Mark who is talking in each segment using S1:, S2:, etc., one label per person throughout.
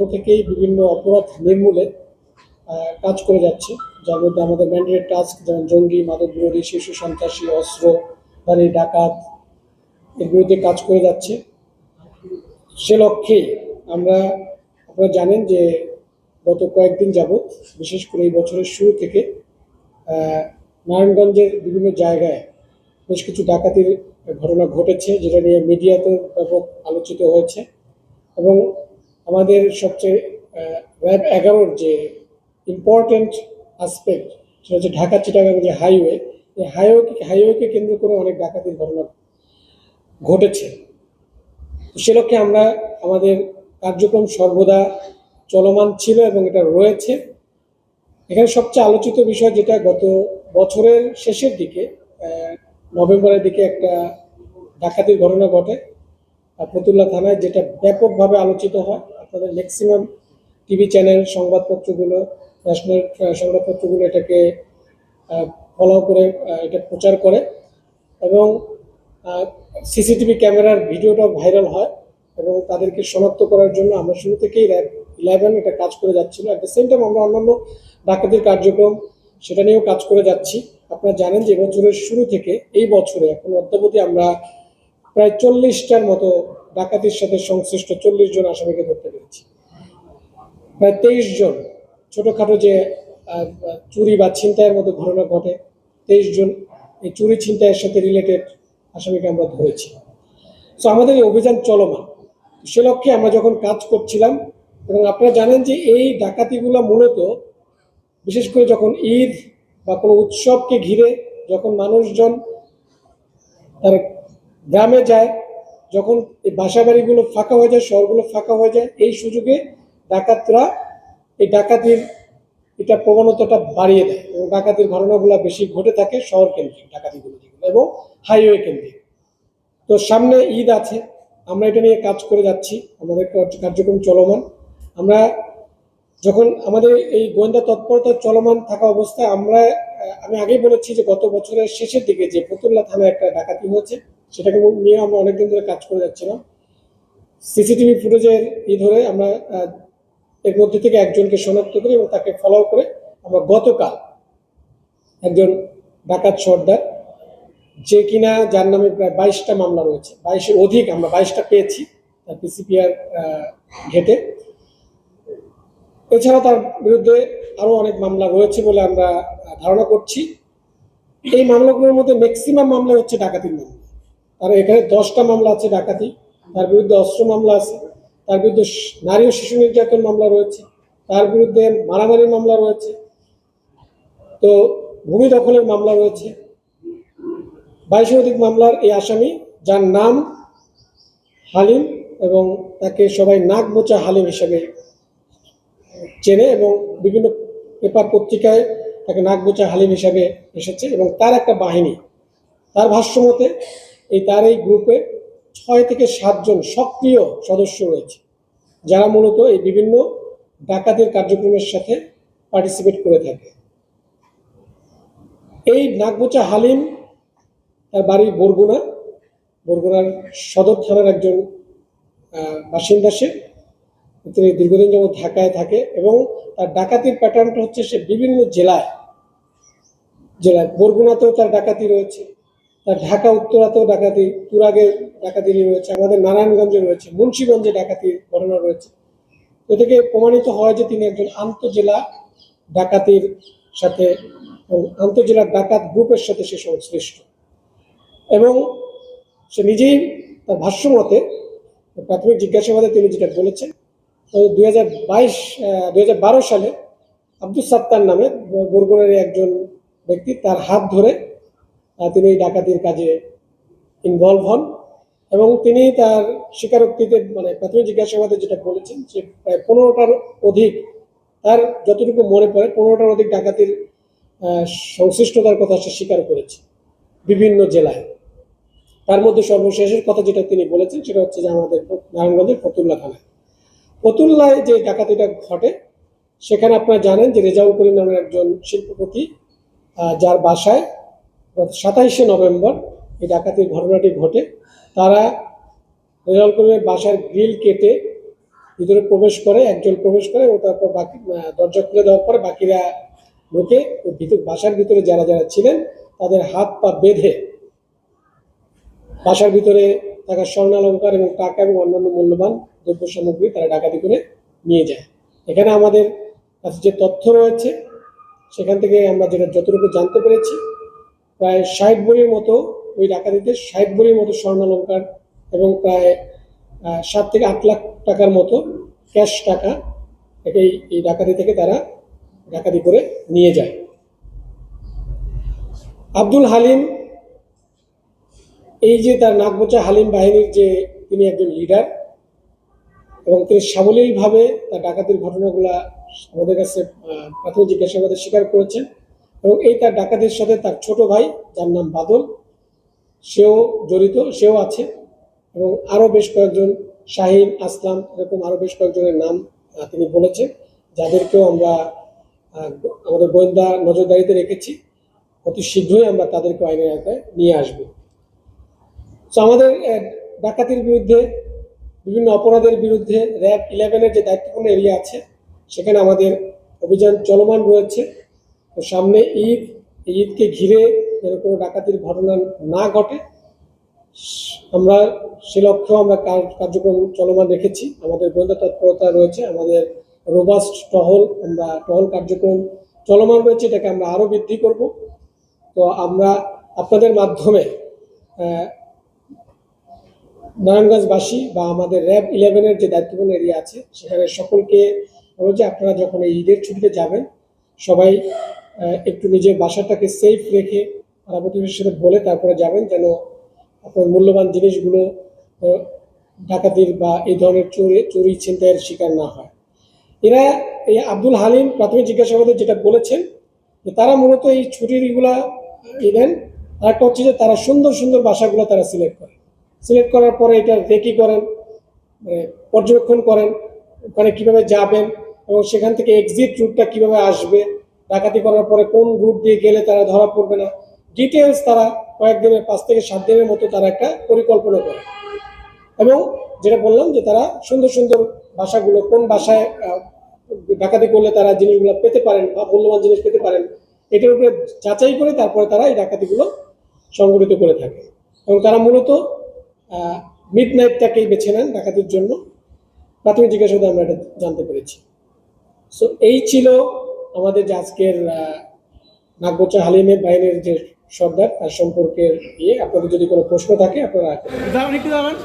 S1: থেকেই বিভিন্ন অপরাধ নির্মূলে কাজ করে যাচ্ছে। যার মধ্যে আমাদের ম্যান্ডেটেড টাস্ক যেমন জঙ্গি, মাদক বিরোধী, শিশু, সন্ত্রাসী, অস্ত্র বাড়ি ডাকাত, এর বিরুদ্ধে কাজ করে যাচ্ছে। সে লক্ষ্যে আমরা, আপনারা জানেন যে গত কয়েকদিন যাবৎ, বিশেষ করে এই বছরের শুরু থেকে নারায়ণগঞ্জের বিভিন্ন জায়গায় বেশ কিছু ডাকাতির ঘটনা ঘটেছে, যেটা নিয়ে মিডিয়াতে ব্যাপক আলোচিত হয়েছে। এবং আমাদের সবচেয়ে র্যাব এগারোর যে ইম্পর্টেন্ট আসপেক্ট সেটা হচ্ছে ঢাকা চিটাগাং যে হাইওয়ে এই হাইওয়ে হাইওয়েকে কেন্দ্র করে অনেক ডাকাতির ঘটনা ঘটেছে। সে লক্ষ্যে আমরা আমাদের কার্যক্রম সর্বদা চলমান ছিল এবং এটা রয়েছে। এখানে সবচেয়ে আলোচিত বিষয় যেটা, গত বছরের শেষের দিকে নভেম্বরের দিকে একটা ডাকাতির ঘটনা ঘটে। ফতুল্লা থানায় যেটা ব্যাপকভাবে আলোচিত হয়। আপনাদের ম্যাক্সিমাম টিভি চ্যানেল সংবাদপত্রগুলো ন্যাশনাল সংবাদপত্রগুলো এটাকে ফলো করে এটা প্রচার করে এবং সিসিটিভি ক্যামেরার ভিডিওটা ভাইরাল হয় এবং তাদেরকে শনাক্ত করার জন্য আমরা শুরু থেকেই র্যাব ইলেভেন এটা কাজ করে যাচ্ছিল। অ্যাট দ্য সেম টাইম আমরা অন্যান্য ডাকাতির কার্যক্রম সেটা নিয়েও কাজ করে যাচ্ছি। আপনারা জানেন যে বছরের শুরু থেকে এই বছরে এখন অদ্যাবধি আমরা প্রায় চল্লিশটার মতো ডাকাতির সাথে সংশ্লিষ্ট চল্লিশ জন আসামিকে ধরতে পেরেছি। প্রায় তেইশ জন ছোটোখাটো যে চুরি বা ছিনতাইয়ের মতো ঘটনা ঘটে, তেইশ জন এই চুরি ছিনতাইয়ের সাথে রিলেটেড আসামিকে আমরা ধরেছি। সো আমাদের এই অভিযান চলমান। সে লক্ষ্যে আমরা যখন কাজ করছিলাম, এবং আপনারা জানেন যে এই ডাকাতিগুলো মূলত বিশেষ করে যখন ঈদ বা কোনো উৎসবকে ঘিরে যখন মানুষজন তার গ্রামে যায় যখন এই বাসা বাড়িগুলো ফাঁকা হয়ে যায়, শহরগুলো ফাঁকা হয়ে যায়, এই সুযোগে ডাকাতরা এই ডাকাতির এটা প্রবণতাটা বাড়িয়ে দেয় এবং ডাকাতির ঘটনাগুলো বেশি ঘটে থাকে শহর কেন্দ্রিক ডাকাতিগুলো এবং হাইওয়ে কেন্দ্রিক তো সামনে ঈদ আছে, আমরা এটা নিয়ে কাজ করে যাচ্ছি, আমাদের কার্যক্রম চলমান। আমরা যখন আমাদের এই গোয়েন্দা তৎপরতা চলমান থাকা অবস্থায় আমরা আমি আগেই বলেছি যে গত বছরের শেষের দিকে যে ফতুল্লা থানায় একটা ডাকাতি হয়েছে সেটাকে নিয়ে আমরা অনেকদিন ধরে কাজ করে যাচ্ছিলাম। সিসিটিভি ফুটেজের ই ধরে আমরা এর মধ্যে থেকে একজনকে শনাক্ত করি এবং তাকে ফলো করে আমরা গতকাল একজন ডাকাত সর্দার, যে কিনা যার নামে প্রায় বাইশটা মামলা রয়েছে বাইশের অধিক আমরা বাইশটা পেয়েছি তার পিসিপিআর ঘেটে। এছাড়া তার বিরুদ্ধে আরও অনেক মামলা রয়েছে বলে আমরা ধারণা করছি। এই মামলাগুলোর মধ্যে ম্যাক্সিমাম মামলা হচ্ছে ডাকাতির মামলা। তার এখানে দশটা মামলা আছে ডাকাতি, তার বিরুদ্ধে অস্ত্র মামলা আছে, তার বিরুদ্ধে নারী ও শিশু নির্যাতন মামলা রয়েছে, তার বিরুদ্ধে মারামারির মামলা রয়েছে, তো ভূমি দখলের মামলা রয়েছে। বাইশের অধিক মামলার এই আসামি, যার নাম হালিম এবং তাকে সবাই নাক বোচা হালিম হিসেবে চেনে এবং বিভিন্ন পেপার পত্রিকায় তাকে নাক বোচা হালিম হিসাবে এসেছে এবং তার একটা বাহিনী, তার ভাষ্য মতে এই তার এই গ্রুপে ছয় থেকে সাতজন সক্রিয় সদস্য রয়েছে, যারা মূলত এই বিভিন্ন ডাকাতের কার্যক্রমের সাথে পার্টিসিপেট করে থাকে। এই নাকবোচা হালিম তার বাড়ি বরগুনা, বরগুনার সদর থানার একজন বাসিন্দা সে। তিনি দীর্ঘদিন যেমন ঢাকায় থাকে এবং তার ডাকাতির প্যাটার্নটা হচ্ছে সে বিভিন্ন জেলায় জেলায়। বরগুনাতেও তার ডাকাতি রয়েছে। ঢাকা, উত্তরাতেও ডাকাতি, তুরাগে ডাকাতি রয়েছে, আমাদের নারায়ণগঞ্জে রয়েছে, মুন্সিগঞ্জে ডাকাতির ঘটনা রয়েছে। এ থেকে প্রমাণিত হয় যে তিনি একজন আন্তজেলা ডাকাতির সাথে আন্তজেলা ডাকাত গ্রুপের সাথে সে সংশ্লিষ্ট। এবং সে নিজেই তার ভাষ্য মতে প্রাথমিক জিজ্ঞাসাবাদে তিনি যেটা বলেছেন দুই হাজার বাইশ দুই হাজার বারো সালে আব্দুল সাত্তার নামে বরগুনার একজন ব্যক্তি তার হাত ধরে তিনি এই ডাকাতির কাজে ইনভলভ হন এবং তিনি তার স্বীকারোক্তিতে মানে প্রাথমিক জিজ্ঞাসাবাদে যেটা বলেছেন যে, প্রায় পনেরোটার অধিক তার যতটুকু মনে পড়ে, পনেরোটার অধিক ডাকাতির সংশ্লিষ্টতার কথা সে স্বীকার করেছে বিভিন্ন জেলায়। তার মধ্যে সর্বশেষের কথা যেটা তিনি বলেছেন সেটা হচ্ছে যে আমাদের নারায়ণগঞ্জের ফতুল্লা থানায়। ফতুল্লায় যে ডাকাতিটা ঘটে, সেখানে আপনারা জানেন যে রেজাউল করিম নামের একজন শিল্পপতি যার বাসায় সাতাইশে নভেম্বর এই ডাকাতির ঘটনাটি ঘটে। তারা করিমের বাসার গ্রিল কেটে ভিতরে প্রবেশ করে, একজন প্রবেশ করে এবং তারপর বাকি দরজা খুলে দেওয়ার পরে বাকিরা ঢুকে ভিতর, বাসার ভিতরে যারা যারা ছিলেন তাদের হাত পা বেঁধে বাসার ভিতরে থাকা স্বর্ণালঙ্কার এবং টাকা এবং অন্যান্য মূল্যবান দ্রব্য সামগ্রী তারা ডাকাতি করে নিয়ে যায়। এখানে আমাদের কাছে যে তথ্য রয়েছে, সেখান থেকে আমরা যেটা যতটুকু জানতে পেরেছি প্রায় ষাট বড়ির মতো, ওই ডাকাতিতে ষাট বড়ির মতো স্বর্ণালঙ্কার এবং প্রায় সাত থেকে আট লাখ টাকার মতো ক্যাশ টাকা এই এই ডাকাতি থেকে তারা ডাকাতি করে নিয়ে যায়। আব্দুল হালিম, এই যে তার নাকবোচা হালিম বাহিনীর যে তিনি একজন লিডার এবং তিনি সাবলীলভাবে তার ডাকাতির ঘটনাগুলা আমাদের কাছে প্রাথমিক জিজ্ঞাসাবাদে স্বীকার করেছেন। এবং এই তার ডাকাতির সাথে তার ছোট ভাই, যার নাম বাদল, সেও জড়িত, সেও আছে। এবং আরও বেশ কয়েকজন শাহিন, আসলাম, এরকম আরও বেশ কয়েকজনের নাম তিনি বলেছেন, যাদেরকেও আমরা আমাদের গোয়েন্দা নজরদারিতে রেখেছি। অতি শীঘ্রই আমরা তাদেরকে আইনের আওতায় নিয়ে আসব। তো আমাদের ডাকাতির বিরুদ্ধে, বিভিন্ন অপরাধের বিরুদ্ধে, র্যাব ইলেভেনের যে দায়িত্বপূর্ণ এরিয়া আছে, সেখানে আমাদের অভিযান চলমান রয়েছে। তো সামনে ঈদ, ঈদকে ঘিরে যেন কোনো ডাকাতির ঘটনা না ঘটে, আমরা সে লক্ষ্যে আমরা কার- কার্যক্রম চলমান রেখেছি। আমাদের গোয়েন্দা তৎপরতা রয়েছে, আমাদের রোবাস্ট টহল, আমরা টহল কার্যক্রম চলমান রয়েছে, এটাকে আমরা আরও বৃদ্ধি করব। তো আমরা আপনাদের মাধ্যমে নারায়ণগঞ্জবাসী বা আমাদের র্যাব ইলেভেনের যে দায়িত্বপূর্ণ এরিয়া আছে, সেখানে সকলকে বলব যে আপনারা যখন এই ঈদের ছুটিতে যাবেন, সবাই একটু নিজের বাসাটাকে সেফ রেখে পাড়া প্রতিবেশীর সাথে বলে তারপরে যাবেন যেন আপনার মূল্যবান জিনিসগুলো ডাকাতির বা এই ধরনের চুরি চুরি ছিনতাইয়ের শিকার না হয়। এরা এই আব্দুল হালিম প্রাথমিক জিজ্ঞাসাবাদে যেটা বলেছেন যে তারা মূলত এই ছুটিগুলা ইভেন আর একটা হচ্ছে যে তারা সুন্দর সুন্দর বাসাগুলো তারা সিলেক্ট করে। সিলেক্ট করার পরে এটা রেকি করেন মানে পর্যবেক্ষণ করেন, ওখানে কীভাবে যাবেন এবং সেখান থেকে এক্সিট রুটটা কীভাবে আসবে। ডাকাতি করার পরে কোন রুট দিয়ে গেলে তারা ধরা পড়বে না? ডিটেলস তারা কয়েক দিনের পাঁচ থেকে সাত দিনের মতো তারা একটা পরিকল্পনা করে। এবং যেটা বললাম যে তারা সুন্দর সুন্দর বাসাগুলো কোন আহ, ডাকাতি করলে তারা জিনিসগুলো পেতে পারেন বা মূল্যবান জিনিস পেতে পারেন এটার উপরে যাচাই করে তারপরে তারা এই ডাকাতিগুলো সংগঠিত করে থাকে। এবং তারা মূলত মিড নাইটটাকেই বেছে নেন ডাকাতির জন্য। প্রাথমিক জিজ্ঞাসাবাদে আমরা এটা জানতে পেরেছি। সো এই ছিল আমাদের যে আজকের নাগবোচা হালিমের বাহিনীর যে সর্দার তার সম্পর্কে ইয়ে আপনাদের যদি কোনো প্রশ্ন থাকে আপনারা রাখতে পারেন।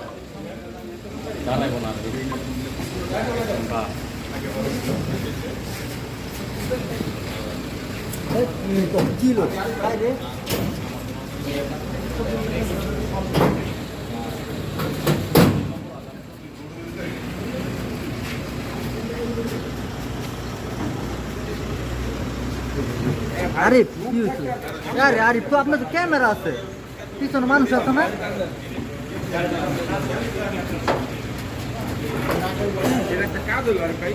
S2: আরিফ, কি হয়েছে আরে আরিফ, তো আপনার তো ক্যামেরা আছে। পিছনে মানুষ আছে না?
S3: কাজ হলো আর ভাই